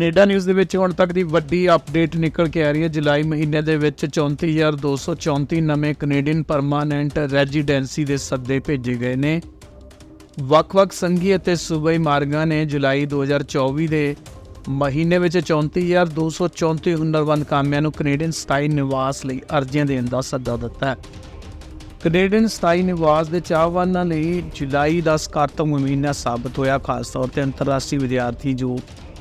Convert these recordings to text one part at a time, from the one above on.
Canada news ਦੇ ਵਿੱਚ ਹੁਣ ਤੱਕ ਦੀ ਵੱਡੀ ਅਪਡੇਟ ਨਿਕਲ ਕੇ ਆ ਰਹੀ ਹੈ। ਜੁਲਾਈ ਮਹੀਨੇ ਦੇ ਵਿੱਚ 34234 ਨਵੇਂ ਕੈਨੇਡੀਅਨ ਪਰਮਾਨੈਂਟ ਰੈਜ਼ੀਡੈਂਸੀ ਦੇ ਸੱਦੇ ਭੇਜੇ ਗਏ ਨੇ। ਵੱਖ-ਵੱਖ ਸੰਘੀ ਅਤੇ ਸੂਬਾਈ ਮਾਰਗਾਂ ਨੇ ਜੁਲਾਈ 2024 ਦੇ ਮਹੀਨੇ ਵਿੱਚ 34234 ਹੁਨਰਵੰਦ ਕਾਮਿਆਂ ਨੂੰ ਕੈਨੇਡੀਅਨ ਸਥਾਈ ਨਿਵਾਸ ਲਈ ਅਰਜ਼ੀਆਂ ਦੇਣ ਦਾ ਸੱਦਾ ਦਿੱਤਾ ਹੈ। ਕੈਨੇਡੀਅਨ ਸਥਾਈ ਨਿਵਾਸ ਦੇ ਚਾਹਵਾਨਾਂ ਲਈ ਜੁਲਾਈ ਦਾ ਸਕਾਰਤਮ ਮਹੀਨਾ ਸਾਬਤ ਹੋਇਆ, ਖਾਸ ਤੌਰ ਤੇ ਅੰਤਰਰਾਸ਼ਟਰੀ ਵਿਦਿਆਰਥੀ ਜੋ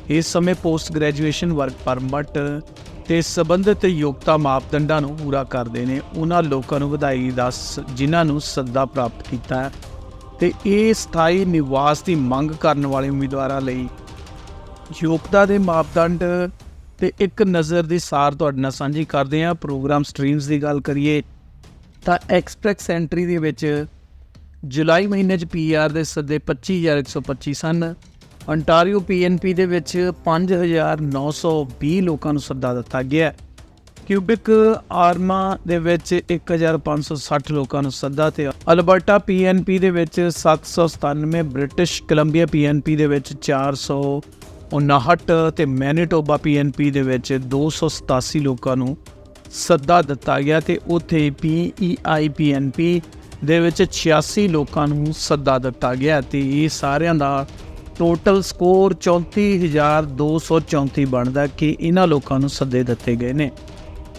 ਇਸ ਸਮੇਂ ਪੋਸਟ ਗ੍ਰੈਜੂਏਸ਼ਨ ਵਰਕ ਪਰਮਿਟ ਤੇ ਸੰਬੰਧਿਤ ਯੋਗਤਾ ਮਾਪਦੰਡਾਂ ਨੂੰ ਪੂਰਾ ਕਰਦੇ ਨੇ, ਉਹਨਾਂ ਲੋਕਾਂ ਨੂੰ ਵਧਾਈ ਦੱਸ ਜਿਨ੍ਹਾਂ ਨੂੰ ਸੱਦਾ ਪ੍ਰਾਪਤ ਕੀਤਾ ਹੈ। ਤੇ ਇਹ ਸਥਾਈ ਨਿਵਾਸ ਦੀ ਮੰਗ ਕਰਨ ਵਾਲੇ ਉਮੀਦਵਾਰਾਂ ਲਈ ਯੋਗਤਾ ਦੇ ਮਾਪਦੰਡ ਤੇ ਇੱਕ ਨਜ਼ਰ ਦੀ ਸਾਰ ਤੁਹਾਡੇ ਨਾਲ ਸਾਂਝੀ ਕਰਦੇ ਹਾਂ। ਪ੍ਰੋਗਰਾਮ ਸਟ੍ਰੀਮਸ ਦੀ ਗੱਲ ਕਰੀਏ ਤਾਂ ਐਕਸਪ੍ਰੈਸ ਐਂਟਰੀ ਦੇ ਵਿੱਚ ਜੁਲਾਈ ਮਹੀਨੇ 'ਚ ਪੀਆਰ ਦੇ ਸੱਦੇ 25125 ਸਨ। Ontario ਪੀਐਨਪੀ ਦੇ ਵਿੱਚ 5920 ਲੋਕਾਂ ਨੂੰ ਸੱਦਾ ਦਿੱਤਾ ਗਿਆ ਕਿਊਬਿਕ ਆਰਮਾ ਦੇ ਵਿੱਚ 1560 ਲੋਕਾਂ ਨੂੰ ਸੱਦਾ ਤੇ ਅਲਬਰਟਾ ਪੀਐਨਪੀ ਦੇ ਵਿੱਚ 797 ਬ੍ਰਿਟਿਸ਼ ਕੋਲੰਬੀਆ ਪੀਐਨਪੀ ਦੇ ਵਿੱਚ 459 ਤੇ ਮੈਨੀਟੋਬਾ ਪੀਐਨਪੀ ਦੇ ਵਿੱਚ 287 ਲੋਕਾਂ ਨੂੰ ਸੱਦਾ ਦਿੱਤਾ ਗਿਆ ਤੇ ਉੱਥੇ ਪੀਈਆਈ ਪੀਐਨਪੀ ਦੇ ਵਿੱਚ 86 ਲੋਕਾਂ ਨੂੰ ਸੱਦਾ ਦਿੱਤਾ ਗਿਆ ਤੇ ਇਹ ਸਾਰਿਆਂ ਦਾ ਟੋਟਲ ਸਕੋਰ 34234 ਬਣਦਾ ਕਿ ਇਹਨਾਂ ਲੋਕਾਂ ਨੂੰ ਸੱਦੇ ਦਿੱਤੇ ਗਏ ਨੇ।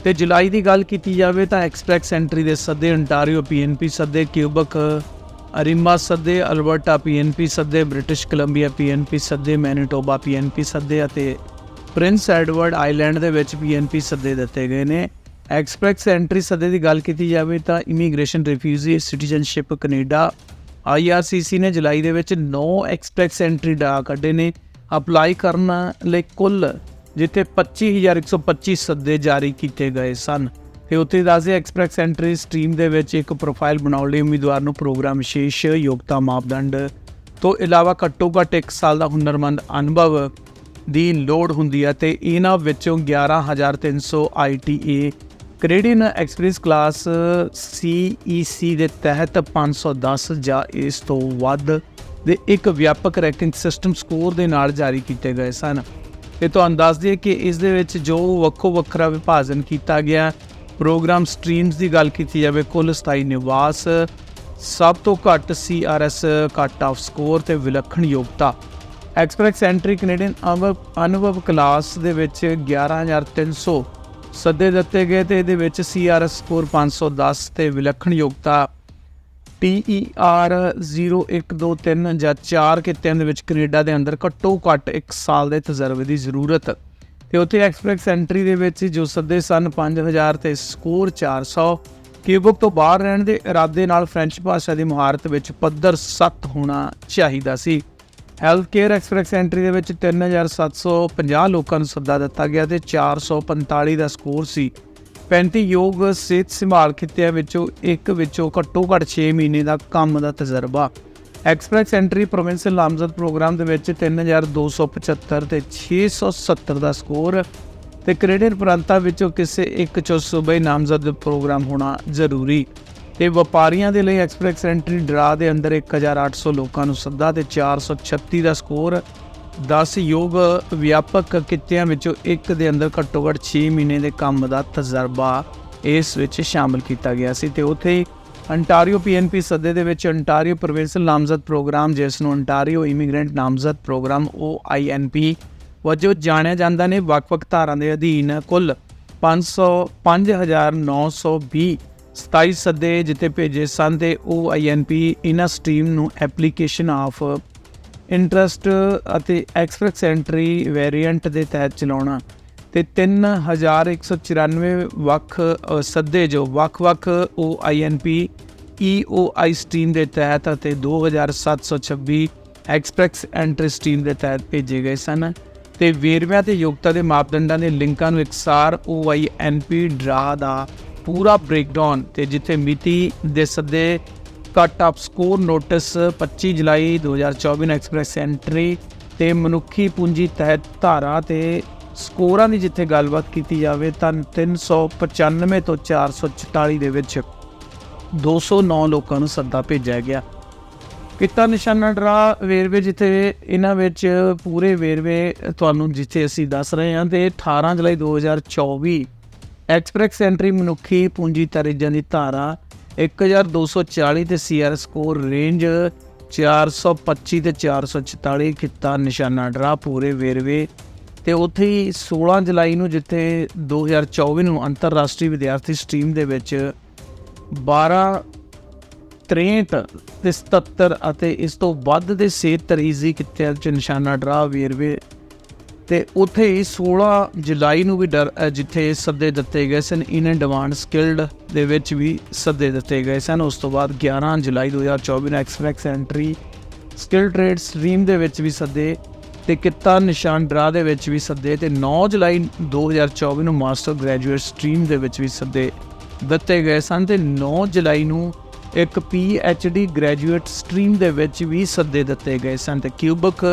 ਤੇ ਜੁਲਾਈ ਦੀ ਗੱਲ ਕੀਤੀ ਜਾਵੇ ਤਾਂ ਐਕਸਪ੍ਰੈਸ ਐਂਟਰੀ ਦੇ ਸੱਦੇ, ontario ਪੀਐਨਪੀ ਸੱਦੇ ਕਿਊਬਕ ਅਰਿਮਾ ਸੱਦੇ ਅਲਬਰਟਾ ਪੀਐਨਪੀ ਸੱਦੇ ਬ੍ਰਿਟਿਸ਼ ਕੋਲੰਬੀਆ ਪੀਐਨਪੀ ਸੱਦੇ ਮੈਨੀਟੋਬਾ ਪੀਐਨਪੀ ਸੱਦੇ ਅਤੇ ਪ੍ਰਿੰਸ ਐਡਵਰਡ ਆਈਲੈਂਡ ਦੇ ਵਿੱਚ ਪੀਐਨਪੀ ਸੱਦੇ ਦਿੱਤੇ ਗਏ ਨੇ। ਐਕਸਪ੍ਰੈਸ ਐਂਟਰੀ ਸੱਦੇ ਦੀ ਗੱਲ ਕੀਤੀ ਜਾਵੇ ਤਾਂ immigration refugee citizenship Canada IRCC ਨੇ ਜੁਲਾਈ ਦੇ ਵਿੱਚ 9 ਐਕਸਪ੍ਰੈਸ ਐਂਟਰੀ ਡਾ ਕੱਢੇ ਨੇ। ਅਪਲਾਈ ਕਰਨ ਲਈ ਕੁੱਲ ਜਿੱਥੇ 25125 ਸੱਦੇ ਜਾਰੀ ਕੀਤੇ ਗਏ ਸਨ। ਤੇ ਉੱਥੇ ਦੱਸਦੇ ਐਕਸਪ੍ਰੈਸ ਐਂਟਰੀ ਸਟ੍ਰੀਮ ਦੇ ਵਿੱਚ ਇੱਕ ਪ੍ਰੋਫਾਈਲ ਬਣਾਉਣ ਲਈ ਉਮੀਦਵਾਰ ਨੂੰ ਪ੍ਰੋਗਰਾਮ ਵਿਸ਼ੇਸ਼ ਯੋਗਤਾ ਮਾਪਦੰਡ ਤੋਂ ਇਲਾਵਾ ਘੱਟੋ ਘੱਟ 1 ਸਾਲ ਦਾ ਹੁਨਰਮੰਦ ਅਨੁਭਵ ਦੀ ਲੋੜ ਹੁੰਦੀ ਹੈ ਤੇ ਇਹਨਾਂ ਵਿੱਚੋਂ 11300 ITA Canadian express class CEC ਦੇ ਤਹਿਤ 510 ਜਾਂ ਇਸ ਤੋਂ ਵੱਧ ਦੇ ਇੱਕ ਵਿਆਪਕ ਰੈਂਕਿੰਗ ਸਿਸਟਮ ਸਕੋਰ ਦੇ ਨਾਲ ਜਾਰੀ ਕੀਤੇ ਗਏ ਸਨ। ਇਹ ਤੁਹਾਨੂੰ ਦੱਸ ਦਈਏ ਕਿ ਇਸ ਦੇ ਵਿੱਚ ਜੋ ਵੱਖੋ ਵੱਖਰਾ ਵਿਭਾਜਨ ਕੀਤਾ ਗਿਆ, ਪ੍ਰੋਗਰਾਮ ਸਟਰੀਮਸ ਦੀ ਗੱਲ ਕੀਤੀ ਜਾਵੇ, ਕੁੱਲ ਸਥਾਈ ਨਿਵਾਸ, ਸਭ ਤੋਂ ਘੱਟ ਸੀਆਰਐਸ ਕੱਟ ਆਫ ਸਕੋਰ ਤੇ ਵਿਲੱਖਣ ਯੋਗਤਾ। ਐਕਸਪ੍ਰੈਸ ਐਂਟਰੀ ਕੈਨੇਡੀਅਨ ਅਨੁਭਵ ਅਨੁਭਵ ਕਲਾਸ ਦੇ ਵਿੱਚ 11300 ਸੱਦੇ ਦਿੱਤੇ ਗਏ ਤੇ ਇਹਦੇ ਵਿੱਚ ਸੀਆਰਐਸ ਸਕੋਰ 510 ਤੇ ਵਿਲੱਖਣ ਯੋਗਤਾ TER 0123 ਜਾਂ 4 ਕਿੱਤਿਆਂ ਦੇ ਵਿੱਚ ਕੈਨੇਡਾ ਦੇ ਅੰਦਰ ਘੱਟੋ ਘੱਟ 1 ਸਾਲ ਦੇ ਤਜਰਬੇ ਦੀ ਜ਼ਰੂਰਤ। ਤੇ ਉੱਥੇ ਐਕਸਪ੍ਰੈਸ ਐਂਟਰੀ ਦੇ ਵਿੱਚ ਜੋ ਸੱਦੇ ਸਨ 5000 ਤੇ ਸਕੋਰ 400 ਕਿਊਬਕ ਤੋਂ ਬਾਹਰ ਰਹਿਣ ਦੇ ਇਰਾਦੇ ਨਾਲ ਫ੍ਰੈਂਚ ਭਾਸ਼ਾ ਦੀ ਮੁਹਾਰਤ ਵਿੱਚ ਪੱਧਰ 7 ਹੋਣਾ ਚਾਹੀਦਾ ਸੀ। ਹੈਲਥ ਕੇਅਰ ਐਕਸਪ੍ਰੈਸ ਐਂਟਰੀ ਦੇ ਵਿੱਚ 3750 ਲੋਕਾਂ ਨੂੰ ਸੱਦਾ ਦਿੱਤਾ ਗਿਆ ਤੇ 445 ਦਾ ਸਕੋਰ ਸੀ। 35 ਯੋਗ ਸਿਹਤ ਸੰਭਾਲ ਖਿੱਤਿਆਂ ਵਿੱਚੋਂ ਇੱਕ ਵਿੱਚੋਂ ਘੱਟੋ ਘੱਟ 6 ਮਹੀਨੇ ਦਾ ਕੰਮ ਦਾ ਤਜਰਬਾ। ਐਕਸਪ੍ਰੈਸ ਐਂਟਰੀ ਪ੍ਰੋਵਿੰਸ਼ੀਅਲ ਨਾਮਜ਼ਦ ਪ੍ਰੋਗਰਾਮ ਦੇ ਵਿੱਚ 3275 ਤੇ 670 ਦਾ ਸਕੋਰ ਤੇ ਕੈਨੇਡੀਅਨ ਪ੍ਰਾਂਤਾਂ ਵਿੱਚੋਂ ਕਿਸੇ ਇੱਕ ਚੋਂ ਸੂਬੇ ਨਾਮਜ਼ਦ ਪ੍ਰੋਗਰਾਮ ਹੋਣਾ ਜ਼ਰੂਰੀ। ਤੇ ਵਪਾਰੀਆਂ ਦੇ ਲਈ ਐਕਸਪ੍ਰੈਸ ਐਂਟਰੀ ਡਰਾ ਦੇ ਅੰਦਰ 1800 ਲੋਕਾਂ ਨੂੰ ਸੱਦਾ ਤੇ 436 ਦਾ ਸਕੋਰ। 10 ਯੋਗ ਵਿਆਪਕ ਕਿੱਤਿਆਂ ਵਿੱਚੋਂ ਇੱਕ ਦੇ ਅੰਦਰ ਘੱਟੋ ਘੱਟ 6 ਮਹੀਨੇ ਦੇ ਕੰਮ ਦਾ ਤਜਰਬਾ ਇਸ ਵਿੱਚ ਸ਼ਾਮਲ ਕੀਤਾ ਗਿਆ ਸੀ ਤੇ ਉੱਥੇ ਹੀ ਅੰਟਾਰੀਓ ਪੀਐਨਪੀ ਸੱਦੇ ਦੇ ਵਿੱਚ ਅੰਟਾਰੀਓ ਪ੍ਰੋਵਿੰਸਲ ਨਾਮਜ਼ਦ ਪ੍ਰੋਗਰਾਮ, ਜਿਸ ਨੂੰ ਅੰਟਾਰੀਓ ਇਮੀਗ੍ਰੈਂਟ ਨਾਮਜ਼ਦ ਪ੍ਰੋਗਰਾਮ OINP ਵਜੋਂ ਜਾਣਿਆ ਜਾਂਦਾ ਨੇ, ਵੱਖ-ਵੱਖ ਧਾਰਾਂ ਦੇ ਅਧੀਨ ਕੁੱਲ 500 5920 27 ਸੱਦੇ ਜਿੱਥੇ ਭੇਜੇ ਸਨ ਤੇ OINP ਇਹਨਾਂ ਸਟ੍ਰੀਮ ਨੂੰ ਐਪਲੀਕੇਸ਼ਨ ਆਫ ਇੰਟਰਸਟ ਅਤੇ ਐਕਸਪ੍ਰੈਸ ਐਂਟਰੀ ਵੇਰੀਐਂਟ ਦੇ ਤਹਿਤ ਚਲਾਉਣਾ ਤੇ 3194 ਵੱਖ ਸੱਦੇ ਜੋ ਵੱਖ-ਵੱਖ OINP EOI ਸਟ੍ਰੀਮ ਦੇ ਤਹਿਤ ਅਤੇ 2726 ਐਕਸਪ੍ਰੈਸ ਐਂਟਰੀ ਸਟ੍ਰੀਮ ਦੇ ਤਹਿਤ ਭੇਜੇ ਗਏ ਸਨ ਤੇ ਵੇਰਵਿਆਂ ਤੇ ਯੋਗਤਾ ਦੇ ਮਾਪਦੰਡਾਂ ਦੇ ਲਿੰਕਾਂ ਨੂੰ ਇਕਸਾਰ OINP ਡਰਾ ਦਾ ਪੂਰਾ ਬ੍ਰੇਕਡਾਊਨ ਤੇ ਜਿੱਥੇ ਮਿਤੀ ਦੇ ਸੱਦੇ ਕੱਟ ਆਫ ਸਕੋਰ ਨੋਟਿਸ 25 ਜੁਲਾਈ 2024 ਨੂੰ ਐਕਸਪ੍ਰੈਸ ਐਂਟਰੀ ਤੇ ਮਨੁੱਖੀ ਪੂੰਜੀ ਤਹਿਤ ਧਾਰਾ ਤੇ ਸਕੋਰਾਂ ਦੀ ਜਿੱਥੇ ਗੱਲਬਾਤ ਕੀਤੀ ਜਾਵੇ ਤਾਂ 395 ਤੋਂ 444 ਦੇ ਵਿੱਚ 209 ਲੋਕਾਂ ਨੂੰ ਸੱਦਾ ਭੇਜਿਆ ਗਿਆ। ਕਿੱਤਾ ਨਿਸ਼ਾਨਾ ਡਰਾ ਵੇਰਵੇ ਜਿੱਥੇ ਇਹਨਾਂ ਵਿੱਚ ਪੂਰੇ ਵੇਰਵੇ ਤੁਹਾਨੂੰ ਜਿੱਥੇ ਅਸੀਂ ਦੱਸ ਰਹੇ ਹਾਂ ਤੇ 18 ਜੁਲਾਈ 2024 ਐਕਸਪ੍ਰੈਸ ਐਂਟਰੀ ਮਨੁੱਖੀ ਪੂੰਜੀ ਤਰਜਾਂ ਦੀ ਧਾਰਾ 1240 ਤੇ ਸੀਆਰ ਸਕੋਰ ਰੇਂਜ 425 ਤੇ 444 ਖਿੱਤਾ ਨਿਸ਼ਾਨਾ ਡਰਾ ਪੂਰੇ ਵੇਰਵੇ ਤੇ ਉੱਥੇ ਹੀ 16 ਜੁਲਾਈ ਨੂੰ ਜਿੱਥੇ 2024 ਨੂੰ ਅੰਤਰਰਾਸ਼ਟਰੀ ਵਿਦਿਆਰਥੀ ਸਟਰੀਮ ਦੇ ਵਿੱਚ 12 63 ਤੇ 77 ਅਤੇ ਇਸ ਤੋਂ ਵੱਧ ਦੇ ਸਿਹਤ ਤਰੀਜ਼ੀ ਕਿੱਤਿਆਂ 'ਚ ਨਿਸ਼ਾਨਾ ਡਰਾ ਵੇਰਵੇ ਤੇ ਉੱਥੇ ਹੀ 16 ਜੁਲਾਈ ਨੂੰ ਵੀ ਡਰ ਜਿੱਥੇ ਸੱਦੇ ਦਿੱਤੇ ਗਏ ਸਨ, ਇਨ ਐਂਡ ਡਿਮਾਂਡ ਸਕਿਲਡ ਦੇ ਵਿੱਚ ਵੀ ਸੱਦੇ ਦਿੱਤੇ ਗਏ ਸਨ। ਉਸ ਤੋਂ ਬਾਅਦ 11 ਜੁਲਾਈ 2024 ਨੂੰ express entry skill trade stream ਦੇ ਵਿੱਚ ਵੀ ਸੱਦੇ ਤੇ ਕਿੱਤਾ ਨਿਸ਼ਾਨ ਡਰਾ ਦੇ ਵਿੱਚ ਵੀ ਸੱਦੇ ਤੇ 9 ਜੁਲਾਈ 2024 ਨੂੰ ਮਾਸਟਰ ਗ੍ਰੈਜੂਏਟ ਸਟਰੀਮ ਦੇ ਵਿੱਚ ਵੀ ਸੱਦੇ ਦਿੱਤੇ ਗਏ ਸਨ ਤੇ 9 ਜੁਲਾਈ ਨੂੰ ਇੱਕ ਡੀ ਗ੍ਰੈਜੂਏਟ ਸਟਰੀਮ ਦੇ ਵਿੱਚ ਵੀ ਸੱਦੇ ਦਿੱਤੇ ਗਏ ਸਨ ਤੇ ਕਿਊਬਕ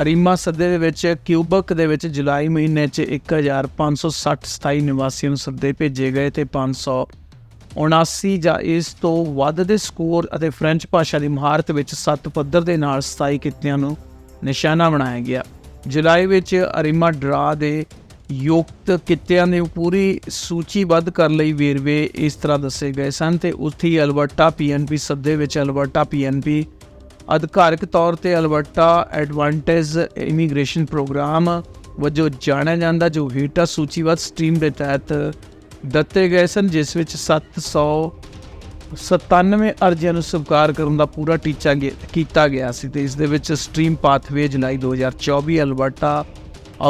ਅਰੀਮਾ ਸੱਦੇ ਦੇ ਵਿੱਚ ਕਿਊਬਕ ਦੇ ਵਿੱਚ ਜੁਲਾਈ ਮਹੀਨੇ 'ਚ 1560 ਸਥਾਈ ਨਿਵਾਸੀਆਂ ਨੂੰ ਸੱਦੇ ਭੇਜੇ ਗਏ ਤੇ 579 ਜਾਂ ਇਸ ਤੋਂ ਵੱਧ ਦੇ ਸਕੋਰ ਅਤੇ ਫ੍ਰੈਂਚ ਭਾਸ਼ਾ ਦੀ ਮਹਾਰਤ ਵਿੱਚ ਸੱਤ ਪੱਧਰ ਦੇ ਨਾਲ ਸਥਾਈ ਕਿੱਤਿਆਂ ਨੂੰ ਨਿਸ਼ਾਨਾ ਬਣਾਇਆ ਗਿਆ। ਜੁਲਾਈ ਵਿੱਚ ਅਰੀਮਾ ਡਰਾ ਦੇ ਯੁਕਤ ਕਿੱਤਿਆਂ ਦੀ ਪੂਰੀ ਸੂਚੀਬੱਧ ਕਰਨ ਲਈ ਵੇਰਵੇ ਇਸ ਤਰ੍ਹਾਂ ਦੱਸੇ ਗਏ ਸਨ ਤੇ ਉੱਥੇ ਹੀ ਅਲਬਰਟਾ ਪੀਐਨਪੀ ਸੱਦੇ ਵਿੱਚ ਅਲਬਰਟਾ ਪੀਐਨਪੀ ਅਧਿਕਾਰਕ ਤੌਰ ਤੇ ਅਲਬਰਟਾ ਐਡਵਾਂਟੇਜ ਇਮੀਗ੍ਰੇਸ਼ਨ ਪ੍ਰੋਗਰਾਮ ਵਜੋਂ ਜਾਣਿਆ ਜਾਂਦਾ ਜੋ ਹੀਟਾ ਸੂਚੀਬੱਧ ਸਟ੍ਰੀਮ ਦੇ ਤਹਿਤ ਦਿੱਤੇ ਗਏ ਸਨ, ਜਿਸ ਵਿੱਚ 797 ਅਰਜ਼ੀਆਂ ਨੂੰ ਸਵੀਕਾਰ ਕਰਨ ਦਾ ਪੂਰਾ ਟੀਚਾ ਗੇ- ਕੀਤਾ ਗਿਆ ਸੀ ਤੇ ਇਸ ਦੇ ਵਿੱਚ ਸਟ੍ਰੀਮ ਪਾਥਵੇ ਜੁਲਾਈ 2024 ਅਲਬਰਟਾ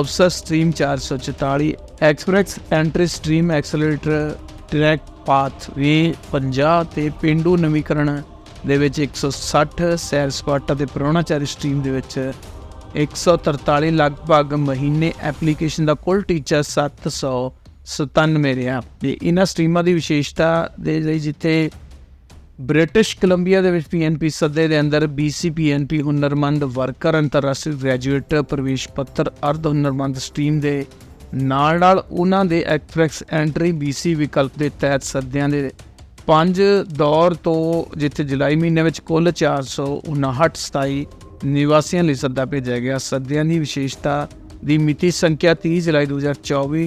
ਅਫਸਰ stream 444 express entry stream accelerator track pathway 50 ਤੇ ਪਿੰਡੂ ਨਵੀਕਰਨ ਦੇ ਵਿੱਚ 160 ਸੈਰ ਸਪਾਟਾ ਤੇ ਪ੍ਰੋਣਾਚਾਰੀ ਸਟ੍ਰੀਮ ਦੇ ਵਿੱਚ 143 ਲਗਭਗ ਮਹੀਨੇ ਐਪਲੀਕੇਸ਼ਨ ਦਾ ਕੁੱਲ ਟੀਚਾ 797 ਰਿਹਾ। ਤੇ ਇਹਨਾਂ ਸਟ੍ਰੀਮਾਂ ਦੀ ਵਿਸ਼ੇਸ਼ਤਾ ਦੇ ਲਈ ਜਿੱਥੇ ਬ੍ਰਿਟਿਸ਼ ਕੋਲੰਬੀਆ ਦੇ ਵਿੱਚ ਪੀਐਨਪੀ ਸੱਦੇ ਦੇ ਅੰਦਰ ਬੀਸੀਪੀਐਨਪੀ ਹੁਨਰਮੰਦ ਵਰਕਰ ਅੰਤਰਰਾਸ਼ਟਰੀ ਗ੍ਰੈਜੂਏਟ ਪ੍ਰਵੇਸ਼ ਪੱਤਰ ਅਰਧ ਹੁਨਰਮੰਦ ਸਟ੍ਰੀਮ ਦੇ ਨਾਲ ਨਾਲ ਉਹਨਾਂ ਦੇ ਐਕਸਪ੍ਰੈਸ ਐਂਟਰੀ ਬੀਸੀ ਵਿਕਲਪ ਦੇ ਤਹਿਤ ਸੱਦਿਆਂ ਦੇ ਪੰਜ ਦੌਰ ਤੋਂ ਜਿੱਥੇ ਜੁਲਾਈ ਮਹੀਨੇ ਵਿੱਚ ਕੁੱਲ 459 ਸਥਾਈ ਨਿਵਾਸੀਆਂ ਲਈ ਸੱਦਾ ਭੇਜਿਆ ਗਿਆ। ਸੱਦਿਆਂ ਦੀ ਵਿਸ਼ੇਸ਼ਤਾ ਦੀ ਮਿਤੀ ਸੰਖਿਆ 30 ਜੁਲਾਈ 2024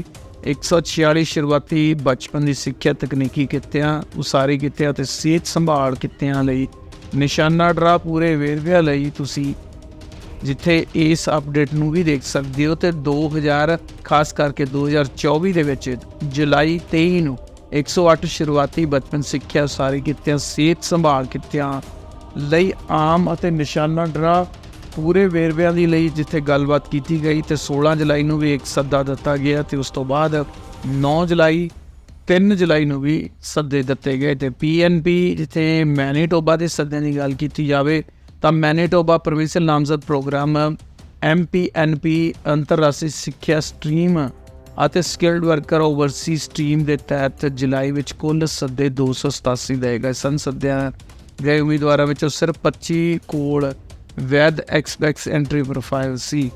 146 ਸ਼ੁਰੂਆਤੀ ਬਚਪਨ ਦੀ ਸਿੱਖਿਆ ਤਕਨੀਕੀ ਕਿੱਤਿਆਂ, ਉਸਾਰੀ ਕਿੱਤਿਆਂ ਅਤੇ ਸਿਹਤ ਸੰਭਾਲ ਕਿੱਤਿਆਂ ਲਈ ਨਿਸ਼ਾਨਾ ਡਰਾ ਪੂਰੇ ਵੇਰਵਿਆਂ ਲਈ ਤੁਸੀਂ ਜਿੱਥੇ ਇਸ ਅਪਡੇਟ ਨੂੰ ਵੀ ਦੇਖ ਸਕਦੇ ਹੋ ਤੇ 2000 ਖਾਸ ਕਰਕੇ 2024 ਦੇ ਵਿੱਚ ਜੁਲਾਈ 23 ਨੂੰ 108 ਸ਼ੁਰੂਆਤੀ ਬਚਪਨ ਸਿੱਖਿਆ ਉਸਾਰੀ ਕਿੱਤਿਆਂ, ਸਿਹਤ ਸੰਭਾਲ ਕਿੱਤਿਆਂ ਲਈ ਆਮ ਅਤੇ ਨਿਸ਼ਾਨਾ ਡਰਾ ਪੂਰੇ ਵੇਰਵਿਆਂ ਦੀ ਲਈ ਜਿੱਥੇ ਗੱਲਬਾਤ ਕੀਤੀ ਗਈ ਤੇ 16 ਜੁਲਾਈ ਨੂੰ ਵੀ ਇੱਕ ਸੱਦਾ ਦਿੱਤਾ ਗਿਆ ਤੇ ਉਸ ਤੋਂ ਬਾਅਦ 9 ਜੁਲਾਈ 3 ਜੁਲਾਈ ਨੂੰ ਵੀ ਸੱਦੇ ਦਿੱਤੇ ਗਏ ਤੇ ਪੀਐਨਪੀ ਜਿੱਥੇ ਮੈਨੀਟੋਬਾ ਦੇ ਸੱਦਿਆਂ ਦੀ ਗੱਲ ਕੀਤੀ ਜਾਵੇ ਤਾਂ ਮੈਨੀਟੋਬਾ ਪ੍ਰੋਵਿੰਸ਼ੀਅਲ ਨਾਮਜ਼ਦ ਪ੍ਰੋਗਰਾਮ ਐਮਪੀਐਨਪੀ ਅੰਤਰਰਾਸ਼ਟਰੀ ਸਿੱਖਿਆ ਸਟ੍ਰੀਮ ਅਤੇ ਸਕਿਲਡ ਵਰਕਰ ਓਵਰਸੀਜ਼ ਸਟ੍ਰੀਮ ਦੇ ਤਹਿਤ ਜੁਲਾਈ ਵਿੱਚ ਕੁੱਲ ਸੱਦੇ 287 ਦੇ ਗਏ ਸਨ। ਸੱਦਿਆਂ ਗਏ ਉਮੀਦਵਾਰਾਂ ਵਿੱਚੋਂ ਸਿਰਫ 25 ਕੋਲ ਵੈਦ ਐਕਸਪੈਕਸ ਐਂਟਰੀ ਪ੍ਰੋਫਾਈਲ ਸੀ।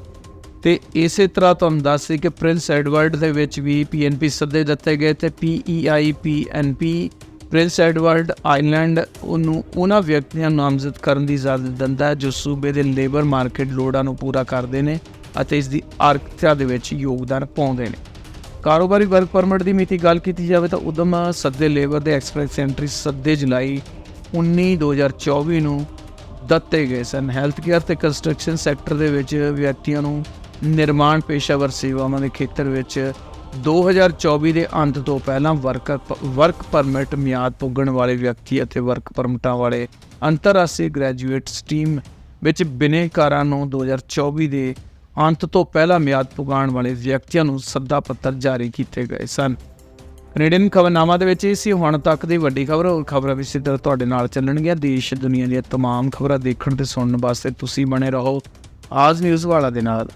ਤੇ ਇਸੇ ਤਰ੍ਹਾਂ ਤੁਹਾਨੂੰ ਦੱਸ ਸੀ ਕਿ ਪ੍ਰਿੰਸ ਐਡਵਰਡ ਦੇ ਵਿੱਚ ਵੀ ਪੀਐਨਪੀ ਸੱਦੇ ਦਿੱਤੇ ਗਏ ਤੇ PEI PNP Prince Edward Island ਉਹਨੂੰ ਉਹਨਾਂ ਵਿਅਕਤੀਆਂ ਨਾਮਜ਼ਦ ਕਰਨ ਦੀ ਇਜਾਜ਼ਤ ਦਿੰਦਾ ਜੋ ਸੂਬੇ ਦੇ ਲੇਬਰ ਮਾਰਕੀਟ ਲੋੜਾਂ ਨੂੰ ਪੂਰਾ ਕਰਦੇ ਨੇ ਅਤੇ ਇਸ ਦੀ ਆਰਥਿਕਤਾ ਦੇ ਵਿੱਚ ਯੋਗਦਾਨ ਪਾਉਂਦੇ ਨੇ। ਕਾਰੋਬਾਰੀ ਵਰਕ ਪਰਮਿਟ ਦੀ ਮਿਤੀ ਗੱਲ ਕੀਤੀ ਜਾਵੇ ਤਾਂ ਉਦਮ ਸੱਦੇ ਲੇਬਰ ਦੇ ਐਕਸਪ੍ਰੈਸ ਐਂਟਰੀ ਸੱਦੇ ਜੁਲਾਈ 19 2024 ਨੂੰ ਦਿੱਤੇ ਗਏ ਸਨ। ਹੈਲਥ ਕੇਅਰ ਤੇ ਕੰਸਟਰਕਸ਼ਨ ਸੈਕਟਰ ਦੇ ਵਿੱਚ ਵਿਅਕਤੀਆਂ ਨੂੰ ਨਿਰਮਾਣ ਪੇਸ਼ਾਵਰ ਸੇਵਾਵਾਂ ਦੇ ਖੇਤਰ ਵਿੱਚ 2024 ਦੇ ਅੰਤ ਤੋਂ ਪਹਿਲਾਂ ਵਰਕ ਵਰਕ ਪਰਮਿਟ ਮਿਆਦ ਪੁੱਗਣ ਵਾਲੇ ਵਿਅਕਤੀ ਅਤੇ ਵਰਕ ਪਰਮਿਟਾਂ ਵਾਲੇ ਅੰਤਰਰਾਸ਼ਟਰੀ ਗ੍ਰੈਜੂਏਟ ਸਟ੍ਰੀਮ ਵਿੱਚ ਬਿਨੇਕਾਰਾਂ ਨੂੰ 2024 ਦੇ ਅੰਤ ਤੋਂ ਪਹਿਲਾਂ ਮਿਆਦ ਪੁਗਾਉਣ ਵਾਲੇ ਵਿਅਕਤੀਆਂ ਨੂੰ ਸੱਦਾ ਪੱਤਰ ਜਾਰੀ ਕੀਤੇ ਗਏ ਸਨ ਕੈਨੇਡੀਅਨ ਖਬਰਨਾਮਾ ਦੇ ਵਿੱਚ ਇਹ ਸੀ ਹੁਣ ਤੱਕ ਦੀ ਵੱਡੀ ਖਬਰ ਹੋਰ ਖਬਰਾਂ ਵੀ ਸਿੱਧਾ ਤੁਹਾਡੇ ਨਾਲ ਚੱਲਣਗੀਆਂ ਦੇਸ਼ ਦੁਨੀਆ ਦੀਆਂ तमाम ਖਬਰਾਂ ਦੇਖਣ ਤੇ ਸੁਣਨ ਵਾਸਤੇ ਤੁਸੀਂ ਬਣੇ ਰਹੋ ਆਜ ਨਿਊਜ਼ ਵਾਲਾ ਦੇ ਨਾਲ